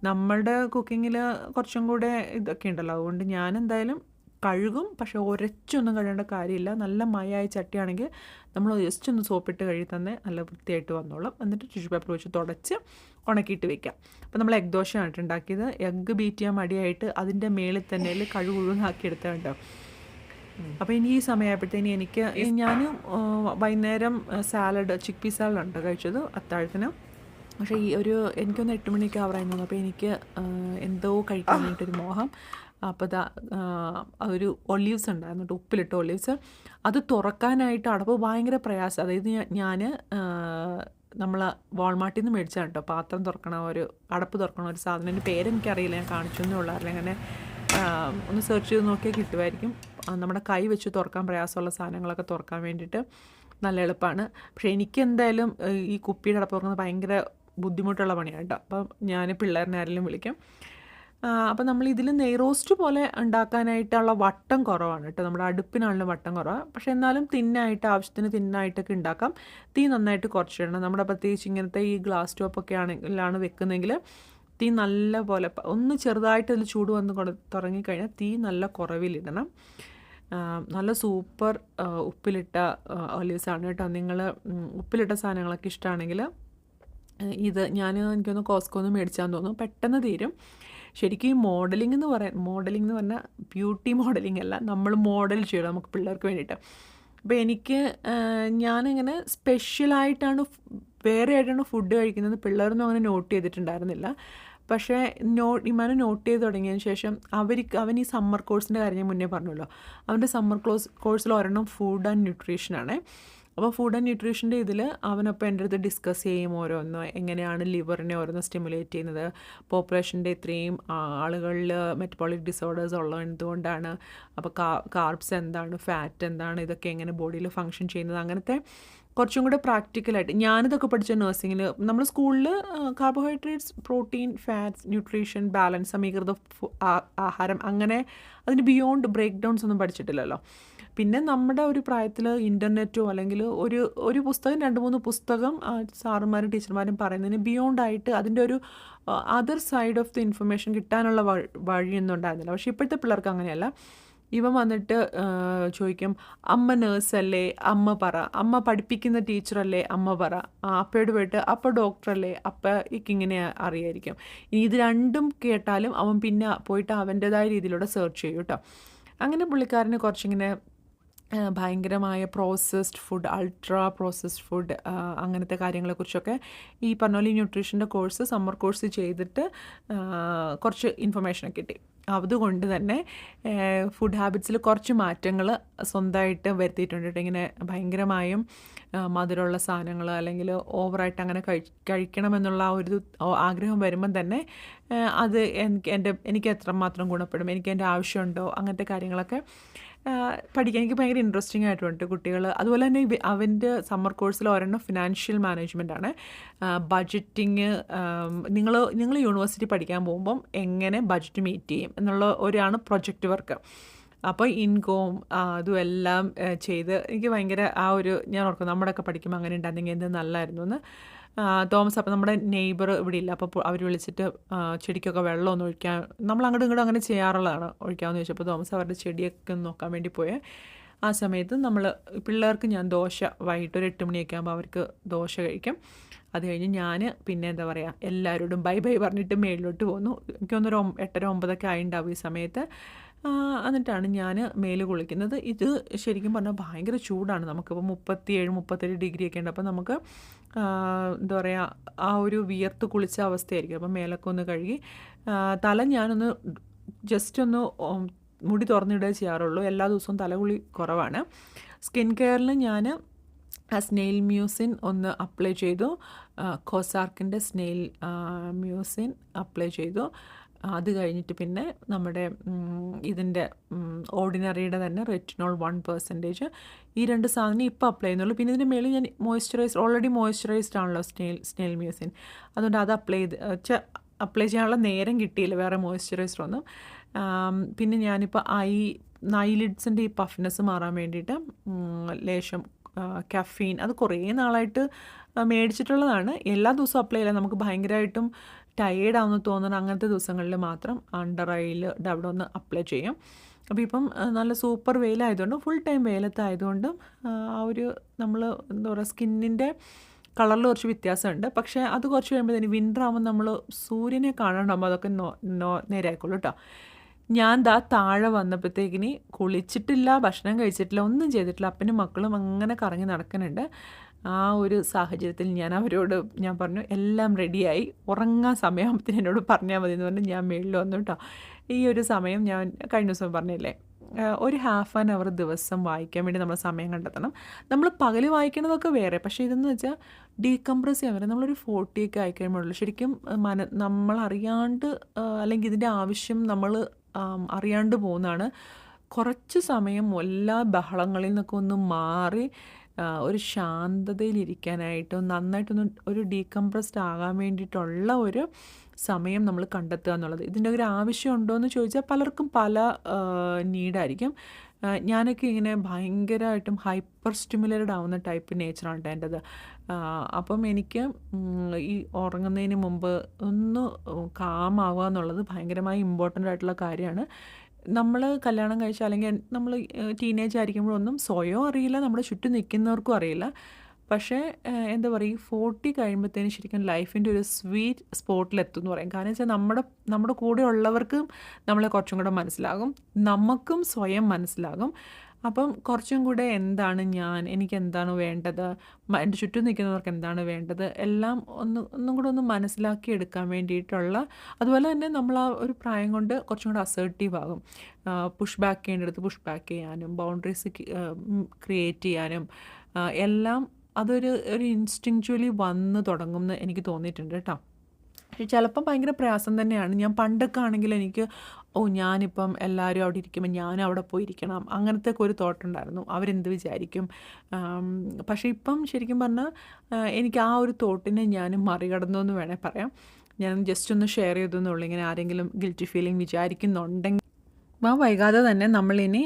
A: നമ്മളുടെ കുക്കിങ്ങിൽ കുറച്ചും കൂടെ ഇതൊക്കെ ഉണ്ടല്ലോ. അതുകൊണ്ട് ഞാൻ എന്തായാലും കഴുകും പക്ഷേ ഒരച്ചൊന്നും കഴുകേണ്ട കാര്യമില്ല. നല്ല മയായ ചട്ടിയാണെങ്കിൽ നമ്മൾ ജസ്റ്റ് ഒന്ന് സോപ്പിട്ട് കഴുകി തന്നെ നല്ല വൃത്തിയായിട്ട് വന്നോളും. എന്നിട്ട് ടിഷ്യൂ പേപ്പർ വെച്ച് തുടച്ച് ഉണക്കിയിട്ട് വെക്കാം. അപ്പോൾ നമ്മൾ എഗ് ദോശയാണ് ഉണ്ടാക്കിയത്. എഗ്ഗ് ബീറ്റ് ചെയ്യാൻ മടിയായിട്ട് അതിന്റെ മേളിൽ തന്നെ കഴുകുഴുന്നാക്കി എടുത്താൽ കേട്ടോ അപ്പോൾ ഇനി ഈ സമയമായപ്പോഴത്തേന് എനിക്ക് ഞാൻ വൈകുന്നേരം സാലഡ് ചിക്ക് പീ ഉണ്ട് കഴിച്ചത് അത്താഴത്തിന്. പക്ഷേ ഈ ഒരു എനിക്കൊന്ന് എട്ട് മണിയൊക്കെ ആവറായിരുന്നു. അപ്പോൾ എനിക്ക് എന്തോ കഴിക്കാൻ വേണ്ടിയിട്ടൊരു മോഹം. അപ്പോൾ ദാ ഒരു ഒലീവ്സ് ഉണ്ടായിരുന്നു കേട്ടോ ഉപ്പിലിട്ട ഒലീവ്സ് അത് തുറക്കാനായിട്ട് അടപ്പ് ഭയങ്കര പ്രയാസം. അതായത് ഞാൻ നമ്മൾ വാൾമാർട്ടിൽ നിന്ന് മേടിച്ചാണ് കേട്ടോ പാത്രം തുറക്കണ ഒരു അടപ്പ് തുറക്കണ ഒരു സാധനം. എന്റെ പേരെനിക്കറിയില്ല ഞാൻ കാണിച്ചു എന്നേ ഉള്ളായിരുന്നു. അങ്ങനെ ഒന്ന് സെർച്ച് ചെയ്ത് നോക്കിയാൽ കിട്ടുമായിരിക്കും. നമ്മുടെ കൈ വെച്ച് തുറക്കാൻ പ്രയാസമുള്ള സാധനങ്ങളൊക്കെ തുറക്കാൻ വേണ്ടിയിട്ട് നല്ല എളുപ്പമാണ് പക്ഷേ എനിക്ക് എന്തായാലും ഈ കുപ്പിയുടെ അടപ്പ് തുറക്കുന്നത് ഭയങ്കര ബുദ്ധിമുട്ടുള്ള പണിയാണ് കേട്ടോ. അപ്പം ഞാൻ പിള്ളേരിനെ ആരെങ്കിലും വിളിക്കും. അപ്പം നമ്മൾ ഇതിൽ നെയ്റോസ്റ്റ് പോലെ ഉണ്ടാക്കാനായിട്ടുള്ള വട്ടം കുറവാണ് കേട്ടോ. നമ്മുടെ അടുപ്പിനാണല്ലോ വട്ടം കുറവാണ് പക്ഷേ എന്നാലും തിന്നായിട്ട് ആവശ്യത്തിന് തിന്നായിട്ടൊക്കെ ഉണ്ടാക്കാം. തീ നന്നായിട്ട് കുറച്ചിടണം. നമ്മുടെ പ്രത്യേകിച്ച് ഇങ്ങനത്തെ ഈ ഗ്ലാസ് ടോപ്പൊക്കെ ആണെങ്കിലാണ് വെക്കുന്നതെങ്കിൽ തീ നല്ല പോലെ ഒന്ന് ചെറുതായിട്ട് അതിൽ ചൂട് വന്ന് തുടങ്ങിക്കഴിഞ്ഞാൽ തീ നല്ല കുറവിലിടണം. നല്ല സൂപ്പർ ഉപ്പിലിട്ട ഒലീവ്സാണ് കേട്ടോ. നിങ്ങൾ ഉപ്പിലിട്ട സാധനങ്ങളൊക്കെ ഇഷ്ടമാണെങ്കിൽ ഇത് ഞാൻ എനിക്കൊന്ന് കോസ്കോന്ന് മേടിച്ചാന്ന് തോന്നുന്നു. പെട്ടെന്ന് തീരും. ശരിക്കും മോഡലിംഗ് എന്ന് പറയാൻ മോഡലിംഗ് എന്ന് പറഞ്ഞാൽ ബ്യൂട്ടി മോഡലിംഗ് അല്ല. നമ്മൾ മോഡൽ ചെയ്യണം നമുക്ക് പിള്ളേർക്ക് വേണ്ടിയിട്ട്. അപ്പോൾ എനിക്ക് ഞാനിങ്ങനെ സ്പെഷ്യലായിട്ടാണ് വേറെ ആയിട്ടാണ് ഫുഡ് കഴിക്കുന്നത്. പിള്ളേരൊന്നും അങ്ങനെ നോട്ട് ചെയ്തിട്ടുണ്ടായിരുന്നില്ല. പക്ഷേ നോ ഇമാനെ നോട്ട് ചെയ്ത് തുടങ്ങിയതിന് ശേഷം അവർക്ക് അവൻ ഈ സമ്മർ കോഴ്സിന്റെ കാര്യം ഞാൻ മുന്നേ പറഞ്ഞല്ലോ. അവന്റെ സമ്മർ ക്ലോസ് കോഴ്സിൽ ഒരെണ്ണം ഫുഡ് ആൻഡ് ന്യൂട്രീഷനാണ് അപ്പോൾ ഫുഡ് ആൻഡ് ന്യൂട്രീഷന്റെ ഇതിൽ അവനപ്പോൾ എന്റെ അടുത്ത് ഡിസ്കസ് ചെയ്യും ഓരോന്ന്. എങ്ങനെയാണ് ലിവറിനെ ഓരോന്ന് സ്റ്റിമുലേറ്റ് ചെയ്യുന്നത്. പോപ്പുലേഷന്റെ ഇത്രയും ആളുകളിൽ മെറ്റബോളിക് ഡിസോർഡേഴ്സ് ഉള്ളത് എന്തുകൊണ്ടാണ് അപ്പോൾ കാർബ്സ് എന്താണ് ഫാറ്റ് എന്താണ് ഇതൊക്കെ എങ്ങനെ ബോഡിയിൽ ഫങ്ഷൻ ചെയ്യുന്നത് അങ്ങനത്തെ കുറച്ചും കൂടെ പ്രാക്ടിക്കലായിട്ട് ഞാനിതൊക്കെ പഠിച്ച നഴ്സിങ്ങിൽ നമ്മൾ സ്കൂളിൽ carbohydrates protein fats nutrition balance സമീകൃത ആഹാരം അങ്ങനെ അതിന് ബിയോണ്ട് ബ്രേക്ക് ഡൗൺസ് ഒന്നും പഠിച്ചിട്ടില്ലല്ലോ. പിന്നെ നമ്മുടെ ഒരു പ്രായത്തിൽ ഇന്റർനെറ്റോ അല്ലെങ്കിൽ ഒരു ഒരു പുസ്തകം രണ്ട് മൂന്ന് പുസ്തകം സാറുമാരും ടീച്ചർമാരും പറയുന്നതിന് ബിയോണ്ടായിട്ട് അതിന്റെ ഒരു other side of the information കിട്ടാനുള്ള വഴി വഴിയൊന്നും ഉണ്ടായിരുന്നില്ല. പക്ഷേ ഇപ്പോഴത്തെ പിള്ളേർക്ക് അങ്ങനെയല്ല. ഇവൻ വന്നിട്ട് ചോദിക്കും അമ്മ നേഴ്സല്ലേ അമ്മ പറ. അമ്മ പഠിപ്പിക്കുന്ന ടീച്ചറല്ലേ? അമ്മ പറ. അപ്പയോട് പോയിട്ട് അപ്പ ഡോക്ടറല്ലേ അപ്പ ഇങ്ങനെ അറിയായിരിക്കും. ഇനി ഇത് രണ്ടും കേട്ടാലും അവൻ പിന്നെ പോയിട്ട് അവന്റെതായ രീതിയിലൂടെ സെർച്ച് ചെയ്യും കേട്ടോ അങ്ങനെ പുള്ളിക്കാരന് കുറച്ചിങ്ങനെ ഭയങ്കരമായ processed food ultra processed food അങ്ങനത്തെ കാര്യങ്ങളെക്കുറിച്ചൊക്കെ ഈ പറഞ്ഞ പോലെ ന്യൂട്രീഷന്റെ കോഴ്സ് സമ്മർ കോഴ്സ് ചെയ്തിട്ട് കുറച്ച് ഇൻഫർമേഷനൊക്കെ കിട്ടി. അതുകൊണ്ട് തന്നെ ഫുഡ് ഹാബിറ്റ്സിൽ കുറച്ച് മാറ്റങ്ങൾ സ്വന്തമായിട്ട് വരുത്തിയിട്ടുണ്ട്. ഇങ്ങനെ ഭയങ്കരമായും മധുരമുള്ള സാധനങ്ങൾ അല്ലെങ്കിൽ ഓവറായിട്ട് അങ്ങനെ കഴി കഴിക്കണമെന്നുള്ള ആ ഒരു ആഗ്രഹം വരുമ്പം തന്നെ അത് എനിക്ക് എന്റെ എനിക്ക് എത്രമാത്രം ഗുണപ്പെടും എനിക്ക് എന്റെ ആവശ്യമുണ്ടോ അങ്ങനത്തെ കാര്യങ്ങളൊക്കെ പഠിക്കാൻ എനിക്ക് ഭയങ്കര ഇൻട്രസ്റ്റിംഗ് ആയിട്ടുണ്ട് കുട്ടികൾ. അതുപോലെ തന്നെ അവന്റെ സമ്മർ കോഴ്സിൽ ഒരെണ്ണം ഫിനാൻഷ്യൽ മാനേജ്മെന്റ് ആണ്. ബഡ്ജറ്റിങ് നിങ്ങൾ നിങ്ങൾ യൂണിവേഴ്സിറ്റി പഠിക്കാൻ പോകുമ്പം എങ്ങനെ ബഡ്ജറ്റ് മീറ്റ് ചെയ്യും എന്നുള്ള ഒരാണ് പ്രൊജക്റ്റ് വർക്ക് അപ്പോൾ ഇൻകോം അതും എല്ലാം ചെയ്ത് എനിക്ക് ഭയങ്കര ആ ഒരു ഞാൻ ഓർക്കും നമ്മുടെയൊക്കെ പഠിക്കുമ്പോൾ അങ്ങനെ ഉണ്ടായിരുന്നെങ്കിൽ എന്ത് നല്ലതായിരുന്നു എന്ന്. തോമസ് അപ്പോൾ നമ്മുടെ നെയ്ബർ ഇവിടെ ഇല്ല അപ്പോൾ അവർ വിളിച്ചിട്ട് ചെടിക്കൊക്കെ വെള്ളമൊന്നും ഒഴിക്കാൻ നമ്മൾ അങ്ങോട്ടും ഇങ്ങോട്ടും അങ്ങനെ ചെയ്യാറുള്ളതാണ് ഒഴിക്കാമെന്ന് ചോദിച്ചപ്പോൾ തോമസ് അവരുടെ ചെടിയൊക്കെ നോക്കാൻ വേണ്ടി പോയ. ആ സമയത്ത് നമ്മൾ പിള്ളേർക്ക് ഞാൻ ദോശ വൈകിട്ട് ഒരു എട്ട് മണിയൊക്കെ ആകുമ്പോൾ അവർക്ക് ദോശ കഴിക്കും. അത് കഴിഞ്ഞ് ഞാൻ പിന്നെ എന്താ പറയുക എല്ലാവരോടും ബൈ ബൈ പറഞ്ഞിട്ട് മേളിലോട്ട് പോന്നു. എനിക്കൊന്നൊരു എട്ടര ഒമ്പതൊക്കെ ആയിണ്ടാവും ഈ സമയത്ത്. എന്നിട്ടാണ് ഞാൻ മേൽ കുളിക്കുന്നത്. ഇത് ശരിക്കും പറഞ്ഞാൽ ഭയങ്കര ചൂടാണ് നമുക്കിപ്പോൾ മുപ്പത്തിയേഴ് മുപ്പത്തേഴ് ഡിഗ്രി ഒക്കെ ഉണ്ട്. അപ്പോൾ നമുക്ക് എന്താ പറയുക ആ ഒരു വിയർത്ത് കുളിച്ച അവസ്ഥയായിരിക്കും. അപ്പോൾ മേലൊക്കെ ഒന്ന് കഴുകി തല ഞാനൊന്ന് ജസ്റ്റ് ഒന്ന് മുടി തുറന്നിടുകയേ ചെയ്യാറുള്ളൂ. എല്ലാ ദിവസവും തലകുളി കുറവാണ്. സ്കിൻ കെയറിൽ ഞാൻ ആ സ്നെയിൽ മ്യൂസിൻ ഒന്ന് അപ്ലൈ ചെയ്തു. കോസാർക്കിന്റെ സ്നെയിൽ മ്യൂസിൻ അപ്ലൈ ചെയ്തു. അത് കഴിഞ്ഞിട്ട് പിന്നെ നമ്മുടെ ഇതിന്റെ ഓർഡിനറിയുടെ തന്നെ റെറ്റിനോൾ വൺ പെർസെന്റേജ് ഈ രണ്ട് സാധനം ഇപ്പോൾ അപ്ലൈ ചെയ്യുന്നുള്ളൂ. പിന്നെ ഇതിന്റെ മേളിൽ ഞാൻ മോയ്സ്ചറൈസ് ഓൾറെഡി മോയ്സ്ചറൈസ്ഡ് ആണല്ലോ സ്നെയിൽ സ്നെയിൽ മ്യൂസിൻ അതുകൊണ്ട് അത് അപ്ലൈ ചെയ്ത് അപ്ലൈ ചെയ്യാനുള്ള നേരം കിട്ടിയില്ല വേറെ മോയ്സ്ചറൈസർ ഒന്നും. പിന്നെ ഞാനിപ്പോൾ ഐ നൈലിഡ്സിന്റെ ഈ പഫ്നെസ് മാറാൻ വേണ്ടിയിട്ട് ലേശം കഫീൻ അത് കുറേ നാളായിട്ട് മേടിച്ചിട്ടുള്ളതാണ്. എല്ലാ ദിവസവും അപ്ലൈ ചെയ്യില്ല നമുക്ക് ഭയങ്കരമായിട്ടും ടയേർഡാണെന്ന് തോന്നുന്ന അങ്ങനത്തെ ദിവസങ്ങളിൽ മാത്രം അണ്ടർ ഐയിൽ അവിടെ ഒന്ന് അപ്ലൈ ചെയ്യും. അപ്പോൾ ഇപ്പം നല്ല സൂപ്പർ വെയിലായതുകൊണ്ടും ഫുൾ ടൈം വെയിലത്തായതുകൊണ്ടും ആ ഒരു നമ്മൾ എന്താ പറയുക സ്കിന്നിന്റെ കളറിൽ കുറച്ച് വ്യത്യാസമുണ്ട്. പക്ഷേ അത് കുറച്ച് കഴിയുമ്പോഴത്തേന് വിന്റർ ആകുമ്പോൾ നമ്മൾ സൂര്യനെ കാണണ്ടാകുമ്പോൾ അതൊക്കെ നോ നോ നേരെയായിക്കോളൂ കേട്ടോ ഞാൻ ദാ താഴെ വന്നപ്പോഴത്തേക്കിനി കുളിച്ചിട്ടില്ല ഭക്ഷണം കഴിച്ചിട്ടില്ല ഒന്നും ചെയ്തിട്ടില്ല. അപ്പനും മക്കളും അങ്ങനെ കറങ്ങി നടക്കുന്നുണ്ട്. ആ ഒരു സാഹചര്യത്തിൽ ഞാൻ അവരോട് ഞാൻ പറഞ്ഞു എല്ലാം റെഡിയായി. ഉറങ്ങാൻ സമയത്തിന് എന്നോട് പറഞ്ഞാൽ മതി എന്ന് പറഞ്ഞ് ഞാൻ മേളിൽ വന്നു കേട്ടോ. ഈ ഒരു സമയം ഞാൻ കഴിഞ്ഞ ദിവസം പറഞ്ഞില്ലേ ഒരു ഹാഫ് ആൻ അവർ ദിവസം വായിക്കാൻ വേണ്ടി നമ്മൾ സമയം കണ്ടെത്തണം. നമ്മൾ പകൽ വായിക്കുന്നതൊക്കെ വേറെ പക്ഷേ ഇതെന്ന് വെച്ചാൽ ഡീകംപ്രസ് ചെയ്യാൻ വരെ നമ്മളൊരു ഫോർട്ടി ഒക്കെ ആയി കഴിയുമ്പോഴുള്ളൂ ശരിക്കും മന നമ്മൾ അറിയാണ്ട് അല്ലെങ്കിൽ ഇതിന്റെ ആവശ്യം നമ്മൾ അറിയാണ്ട് പോകുന്നതാണ്. കുറച്ച് സമയം എല്ലാ ബഹളങ്ങളിൽ നിന്നൊക്കെ ഒന്ന് മാറി ഒരു ശാന്തതയിലിരിക്കാനായിട്ടും നന്നായിട്ടൊന്ന് ഒരു ഡീകംപ്രസ്ഡ് ആകാൻ വേണ്ടിയിട്ടുള്ള ഒരു സമയം നമ്മൾ കണ്ടെത്തുക എന്നുള്ളത്. ഇതിന്റെ ഒരു ആവശ്യമുണ്ടോ എന്ന് ചോദിച്ചാൽ പലർക്കും പല നീഡായിരിക്കും ഞാനൊക്കെ ഇങ്ങനെ ഭയങ്കരമായിട്ടും ഹൈപ്പർ സ്റ്റിമുലേറ്റഡ് ആവുന്ന ടൈപ്പ് നേച്ചറാണ് എന്റെത്. അപ്പം എനിക്ക് ഈ ഉറങ്ങുന്നതിന് മുമ്പ് ഒന്ന് കാമാവുക എന്നുള്ളത് ഭയങ്കരമായി ഇമ്പോർട്ടന്റ് ആയിട്ടുള്ള കാര്യമാണ്. നമ്മൾ കല്യാണം കഴിച്ച അല്ലെങ്കിൽ നമ്മൾ ടീനേജ് ആയിരിക്കുമ്പോഴൊന്നും സ്വയം അറിയില്ല. നമ്മുടെ ചുറ്റും നിൽക്കുന്നവർക്കും അറിയില്ല. പക്ഷേ എന്താ പറയുക ഫോർട്ടി കഴിയുമ്പോഴത്തേന് ശരിക്കും ലൈഫിന്റെ ഒരു സ്വീറ്റ് സ്പോട്ടിലെത്തും എന്ന് പറയും. കാരണം വെച്ചാൽ നമ്മുടെ നമ്മുടെ കൂടെ ഉള്ളവർക്കും നമ്മളെ കുറച്ചും കൂടെ മനസ്സിലാകും. നമുക്കും സ്വയം മനസ്സിലാകും. അപ്പം കുറച്ചും കൂടെ എന്താണ് ഞാൻ എനിക്ക് എന്താണ് വേണ്ടത് എന്റെ ചുറ്റും നിൽക്കുന്നവർക്ക് എന്താണ് വേണ്ടത്? എല്ലാം ഒന്ന് ഒന്നും കൂടെ ഒന്ന് മനസ്സിലാക്കി എടുക്കാൻ വേണ്ടിയിട്ടുള്ള അതുപോലെ തന്നെ നമ്മൾ ആ ഒരു പ്രായം കൊണ്ട് കുറച്ചും കൂടെ അസേർട്ടീവ് ആകും. പുഷ് ബാക്ക് ചെയ്യേണ്ടടുത്ത് പുഷ് ബാക്ക് ചെയ്യാനും ബൗണ്ടറീസ് ക്രിയേറ്റ് ചെയ്യാനും എല്ലാം അതൊരു ഒരു ഇൻസ്റ്റിങ്ച്വലി വന്ന് തുടങ്ങുമെന്ന് എനിക്ക് തോന്നിയിട്ടുണ്ട് കേട്ടോ. ചിലപ്പം ഭയങ്കര പ്രയാസം തന്നെയാണ്. ഞാൻ പണ്ടൊക്കെ ആണെങ്കിൽ എനിക്ക് ഓ ഞാനിപ്പം എല്ലാവരും അവിടെ ഇരിക്കുമ്പോൾ ഞാൻ അവിടെ പോയിരിക്കണം അങ്ങനത്തെ ഒരു തോട്ടുണ്ടായിരുന്നു അവരെന്ത് വിചാരിക്കും? പക്ഷേ ഇപ്പം ശരിക്കും പറഞ്ഞാൽ എനിക്ക് ആ ഒരു തോട്ടിനെ ഞാൻ മറികടന്നു എന്ന് വേണേൽ പറയാം. ഞാൻ ജസ്റ്റ് ഒന്ന് ഷെയർ ചെയ്തെന്നുള്ളൂ ഇങ്ങനെ ആരെങ്കിലും ഗിൽറ്റി ഫീലിംഗ് വിചാരിക്കുന്നുണ്ടെങ്കിൽ. ആ വൈകാതെ തന്നെ നമ്മളിനി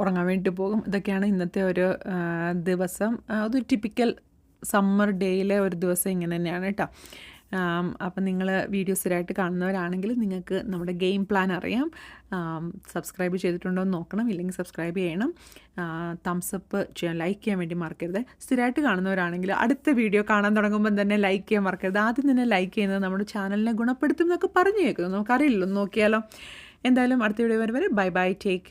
A: ഉറങ്ങാൻ വേണ്ടി പോകും. ഇതൊക്കെയാണ് ഇന്നത്തെ ഒരു ദിവസം. അതൊരു അത് ടിപ്പിക്കൽ സമ്മർ ഡേയിലെ ഒരു ദിവസം ഇങ്ങനെ തന്നെയാണ് കേട്ടോ. അപ്പം നിങ്ങൾ വീഡിയോ സ്ഥിരമായിട്ട് കാണുന്നവരാണെങ്കിൽ നിങ്ങൾക്ക് നമ്മുടെ ഗെയിം പ്ലാൻ അറിയാം. സബ്സ്ക്രൈബ് ചെയ്തിട്ടുണ്ടോ എന്ന് നോക്കണം ഇല്ലെങ്കിൽ സബ്സ്ക്രൈബ് ചെയ്യണം. തംസപ്പ് ചെയ്യാൻ ലൈക്ക് ചെയ്യാൻ വേണ്ടി മറക്കരുത്. സ്ഥിരമായിട്ട് കാണുന്നവരാണെങ്കിൽ അടുത്ത വീഡിയോ കാണാൻ തുടങ്ങുമ്പോൾ തന്നെ ലൈക്ക് ചെയ്യാൻ മറക്കരുത്. ആദ്യം തന്നെ ലൈക്ക് ചെയ്യുന്നത് നമ്മുടെ ചാനലിനെ ഗുണപ്പെടുത്തും എന്നൊക്കെ പറഞ്ഞു കേൾക്കുന്നു. നമുക്കറിയില്ലല്ലോ നോക്കിയാലോ. എന്തായാലും അടുത്ത വീഡിയോ വരെ ബൈ ബൈ ടേക്ക്